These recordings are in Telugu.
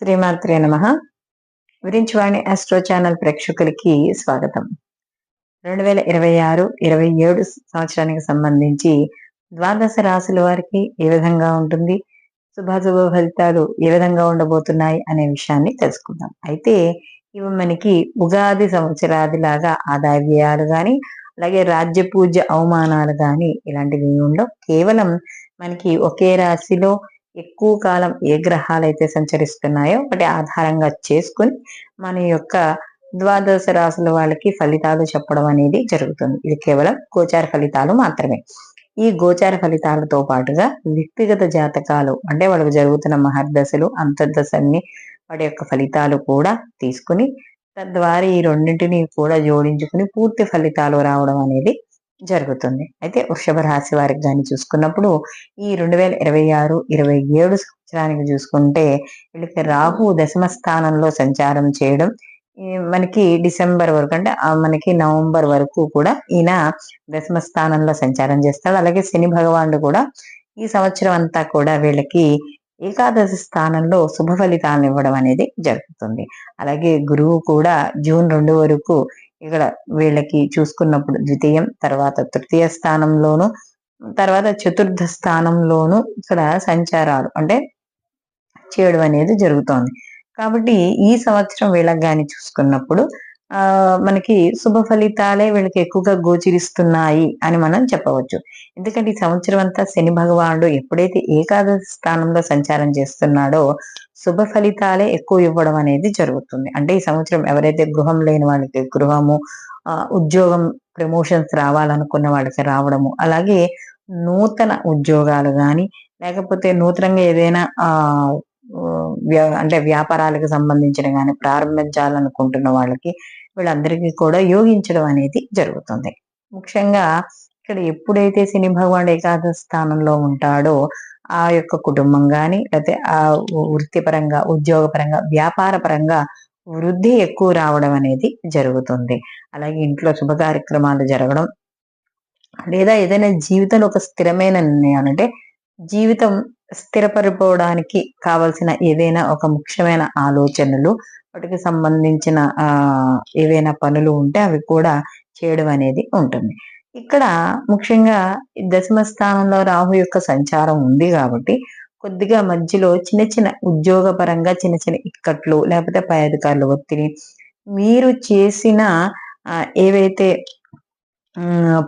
శ్రీమాత్రే నమ. విరించివాణి ఆస్ట్రో ఛానల్ ప్రేక్షకులకి స్వాగతం. రెండు వేల ఇరవై ఆరు ఇరవై ఏడు సంవత్సరానికి సంబంధించి ద్వాదశ రాశుల వారికి ఏ విధంగా ఉంటుంది? శుభాశుభ ఫలితాలు ఏ విధంగా ఉండబోతున్నాయి అనే విషయాన్ని తెలుసుకుందాం. అయితే ఇవి మనకి ఉగాది సంవత్సరాది లాగా ఆదాయ వ్యయాలు కానీ అలాగే రాజ్య పూజ అవమానాలు కానీ ఇలాంటివి ఉండవు. కేవలం మనకి ఒకే రాశిలో ఎక్కువ కాలం ఏ గ్రహాలు అయితే సంచరిస్తున్నాయో వాటి ఆధారంగా చేసుకుని మన యొక్క ద్వాదశ రాసుల వాళ్ళకి ఫలితాలు చెప్పడం అనేది జరుగుతుంది. ఇది కేవలం గోచార ఫలితాలు మాత్రమే. ఈ గోచార ఫలితాలతో పాటుగా వ్యక్తిగత జాతకాలు అంటే వాళ్ళకి జరుగుతున్న మహర్దశలు అంతర్దశల్ని వాటి యొక్క ఫలితాలు కూడా తీసుకుని తద్వారా ఈ రెండింటిని కూడా జోడించుకుని పూర్తి ఫలితాలు రావడం అనేది జరుగుతుంది. అయితే వృషభ రాశి వారికి కానీ చూసుకున్నప్పుడు ఈ రెండు వేల ఇరవై ఆరు ఇరవై ఏడు సంవత్సరానికి చూసుకుంటే వీళ్ళకి రాహు దశమ స్థానంలో సంచారం చేయడం మనకి డిసెంబర్ వరకు అంటే మనకి నవంబర్ వరకు కూడా ఈయన దశమ స్థానంలో సంచారం చేస్తాడు. అలాగే శని భగవానుడు కూడా ఈ సంవత్సరం అంతా కూడా వీళ్ళకి ఏకాదశి స్థానంలో శుభ ఫలితాలను ఇవ్వడం అనేది జరుగుతుంది. అలాగే గురువు కూడా జూన్ రెండు వరకు ఇక్కడ వీళ్ళకి చూసుకున్నప్పుడు ద్వితీయం తర్వాత తృతీయ స్థానంలోను తర్వాత చతుర్థ స్థానంలోను ఇక్కడ సంచారాలు. అంటే చేయడం అనేది జరుగుతోంది. కాబట్టి ఈ సంవత్సరం వీళ్ళకి కానీ చూసుకున్నప్పుడు మనకి శుభ ఫలితాలే వీళ్ళకి ఎక్కువగా గోచరిస్తున్నాయి అని మనం చెప్పవచ్చు. ఎందుకంటే ఈ సంవత్సరం అంతా శని భగవానుడు ఎప్పుడైతే ఏకాదశి స్థానంలో సంచారం చేస్తున్నాడో శుభ ఫలితాలే ఎక్కువ ఇవ్వడం అనేది జరుగుతుంది. అంటే ఈ సంవత్సరం ఎవరైతే గృహం లేని వాళ్ళకి గృహము ఉద్యోగం ప్రమోషన్స్ రావాలనుకున్న వాళ్ళకి రావడము అలాగే నూతన ఉద్యోగాలు కానీ లేకపోతే నూతనంగా ఏదైనా ఆ అంటే వ్యాపారాలకు సంబంధించిన కానీ ప్రారంభించాలనుకుంటున్న వాళ్ళకి వీళ్ళందరికీ కూడా యోగించడం అనేది జరుగుతుంది. ముఖ్యంగా ఇక్కడ ఎప్పుడైతే శని భగవాన్ ఏకాదశ స్థానంలో ఉంటాడో ఆ యొక్క కుటుంబం కానీ లేకపోతే ఆ వృత్తిపరంగా ఉద్యోగపరంగా వ్యాపార పరంగా వృద్ధి ఎక్కువ రావడం అనేది జరుగుతుంది. అలాగే ఇంట్లో శుభ కార్యక్రమాలు జరగడం లేదా ఏదైనా జీవితంలో ఒక స్థిరమైన నిర్ణయాలు అంటే జీవితం స్థిరపడిపోవడానికి కావలసిన ఏదైనా ఒక ముఖ్యమైన ఆలోచనలు వాటికి సంబంధించిన ఏవైనా పనులు ఉంటే అవి కూడా చేయడం అనేది ఉంటుంది. ఇక్కడ ముఖ్యంగా దశమ స్థానంలో రాహు యొక్క సంచారం ఉంది కాబట్టి కొద్దిగా మధ్యలో చిన్న చిన్న ఉద్యోగపరంగా చిన్న చిన్న ఇక్కట్లు లేకపోతే పై అధికారులు ఒత్తిడి మీరు చేసిన ఏవైతే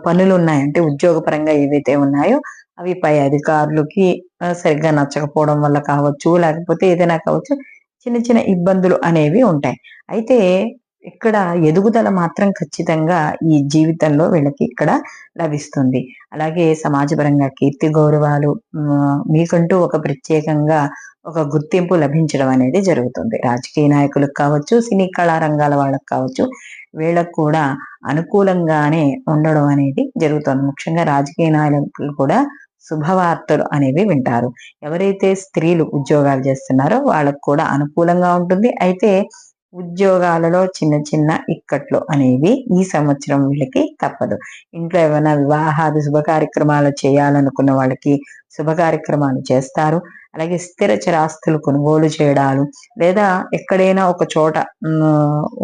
పనులు ఉన్నాయంటే ఉద్యోగపరంగా ఏవైతే ఉన్నాయో అవి పై అధికారులకి సరిగ్గా నచ్చకపోవడం వల్ల కావచ్చు లేకపోతే ఏదైనా కావచ్చు చిన్న చిన్న ఇబ్బందులు అనేవి ఉంటాయి. అయితే ఇక్కడ ఎదుగుదల మాత్రం ఖచ్చితంగా ఈ జీవితంలో వీళ్ళకి ఇక్కడ లభిస్తుంది. అలాగే సమాజపరంగా కీర్తి గౌరవాలు మీకంటూ ఒక ప్రత్యేకంగా ఒక గుర్తింపు లభించడం అనేది జరుగుతుంది. రాజకీయ నాయకులకు కావచ్చు సినీ కళారంగాల వాళ్ళకు కావచ్చు వీళ్ళకు కూడా అనుకూలంగానే ఉండడం అనేది జరుగుతుంది. ముఖ్యంగా రాజకీయ నాయకులు కూడా శుభవార్తలు అనేవి వింటారు. ఎవరైతే స్త్రీలు ఉద్యోగాలు చేస్తున్నారో వాళ్ళకు కూడా అనుకూలంగా ఉంటుంది. అయితే ఉద్యోగాలలో చిన్న చిన్న ఇక్కట్లు అనేవి ఈ సంవత్సరం వీళ్ళకి తప్పదు. ఇంట్లో ఏమైనా వివాహాది శుభ కార్యక్రమాలు చేయాలనుకున్న వాళ్ళకి శుభ కార్యక్రమాలు చేస్తారు. అలాగే స్థిర చరాస్తులు కొనుగోలు చేయడాలు లేదా ఎక్కడైనా ఒక చోట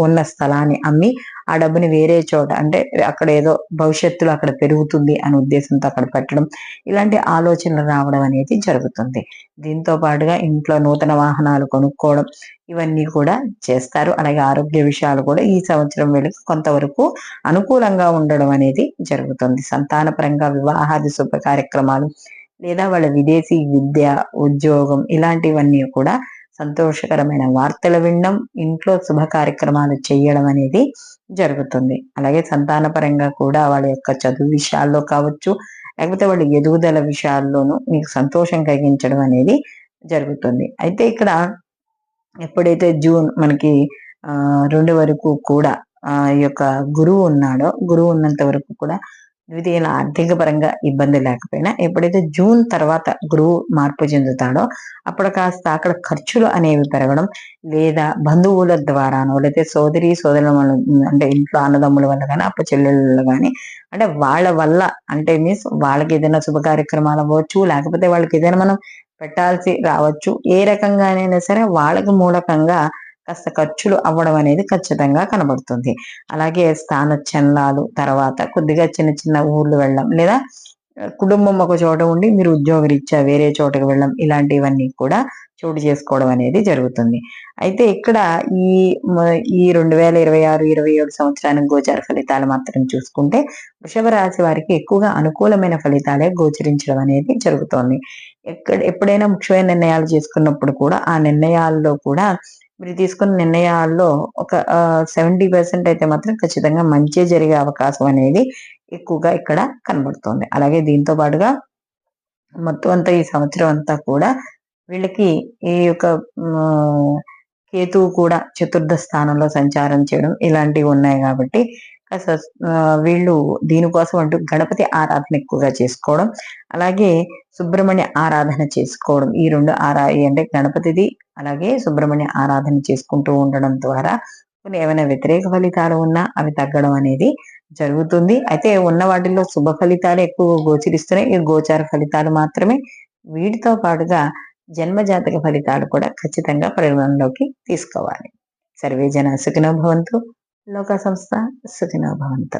ఉన్న స్థలాన్ని అమ్మి ఆ డబ్బుని వేరే చోట అంటే అక్కడ ఏదో భవిష్యత్తులో అక్కడ పెరుగుతుంది అనే ఉద్దేశంతో అక్కడ పెట్టడం ఇలాంటి ఆలోచనలు రావడం అనేది జరుగుతుంది. దీంతో పాటుగా ఇంట్లో నూతన వాహనాలు కొనుక్కోవడం ఇవన్నీ కూడా చేస్తారు. అలాగే ఆరోగ్య విషయాలు కూడా ఈ సంవత్సరం వీళ్ళకి కొంతవరకు అనుకూలంగా ఉండడం అనేది జరుగుతుంది. సంతానపరంగా వివాహాది శుభ కార్యక్రమాలు లేదా వాళ్ళ విదేశీ విద్య ఉద్యోగం ఇలాంటివన్నీ కూడా సంతోషకరమైన వార్తలు వినడం ఇంట్లో శుభ కార్యక్రమాలు చేయడం అనేది జరుగుతుంది. అలాగే సంతానపరంగా కూడా వాళ్ళ యొక్క చదువు విషయాల్లో కావచ్చు లేకపోతే వాళ్ళ ఎదుగుదల విషయాల్లోనూ మీకు సంతోషం కలిగించడం అనేది జరుగుతుంది. అయితే ఇక్కడ ఎప్పుడైతే జూన్ మనకి రెండు వరకు కూడా ఈ యొక్క గురువు ఉన్నాడో గురువు ఉన్నంత వరకు కూడా ద్వితీయ ఆర్థిక పరంగా ఇబ్బంది లేకపోయినా ఎప్పుడైతే జూన్ తర్వాత గురువు మార్పు చెందుతాడో అప్పుడు కాస్త అక్కడ ఖర్చులు అనేవి పెరగడం లేదా బంధువుల ద్వారానో లేదా సోదరి సోదరుల అంటే ఇంట్లో అన్నదమ్ముల వల్ల కానీ అప్ప చెల్లెళ్ళ కానీ అంటే వాళ్ళ వల్ల అంటే మీన్స్ వాళ్ళకి ఏదైనా శుభ కార్యక్రమాలు అవ్వచ్చు లేకపోతే వాళ్ళకి ఏదైనా మనం పెట్టాల్సి రావచ్చు ఏ రకంగానైనా సరే వాళ్ళకి మూలకంగా కాస్త ఖర్చులు అవ్వడం అనేది ఖచ్చితంగా కనబడుతుంది. అలాగే స్థాన చలనాలు తర్వాత కొద్దిగా చిన్న చిన్న ఊర్లు వెళ్ళడం లేదా కుటుంబం ఒక చోట ఉండి మీరు ఉద్యోగరీత్యా వేరే చోటకి వెళ్ళడం ఇలాంటివన్నీ కూడా చోటు చేసుకోవడం అనేది జరుగుతుంది. అయితే ఇక్కడ ఈ ఈ రెండు వేల ఇరవై ఆరు ఇరవై ఏడు సంవత్సరానికి గోచార ఫలితాలు మాత్రం చూసుకుంటే వృషభ రాశి వారికి ఎక్కువగా అనుకూలమైన ఫలితాలే గోచరించడం అనేది జరుగుతోంది. ఎక్కడ ఎప్పుడైనా ముఖ్యమైన నిర్ణయాలు చేసుకున్నప్పుడు కూడా ఆ నిర్ణయాల్లో కూడా మీరు తీసుకున్న నిర్ణయాల్లో ఒక సెవెంటీ పర్సెంట్ అయితే మాత్రం ఖచ్చితంగా మంచి జరిగే అవకాశం అనేది ఎక్కువగా ఇక్కడ కనబడుతుంది. అలాగే దీంతో పాటుగా మొత్తం అంతా ఈ సంవత్సరం అంతా కూడా వీళ్ళకి ఈ యొక్క కేతువు కూడా చతుర్థ స్థానంలో సంచారం చేయడం ఇలాంటివి ఉన్నాయి కాబట్టి వీళ్ళు దీనికోసం అంటూ గణపతి ఆరాధన ఎక్కువగా చేసుకోవడం అలాగే సుబ్రహ్మణ్య ఆరాధన చేసుకోవడం. ఈ రెండు ఆరా అంటే గణపతిది అలాగే సుబ్రహ్మణ్య ఆరాధన చేసుకుంటూ ఉండడం ద్వారా కొన్ని ఏమైనా వ్యతిరేక ఫలితాలు ఉన్నా అవి తగ్గడం అనేది జరుగుతుంది. అయితే ఉన్న వాటిల్లో శుభ ఫలితాలు ఎక్కువ గోచరిస్తున్నాయి. ఈ గోచార ఫలితాలు మాత్రమే. వీటితో పాటుగా జన్మజాతక ఫలితాలు కూడా ఖచ్చితంగా పరిగణలోకి తీసుకోవాలి. సర్వే జన సుఖినో భవంతు. లోక సంస్థ సుఖినో భవంతు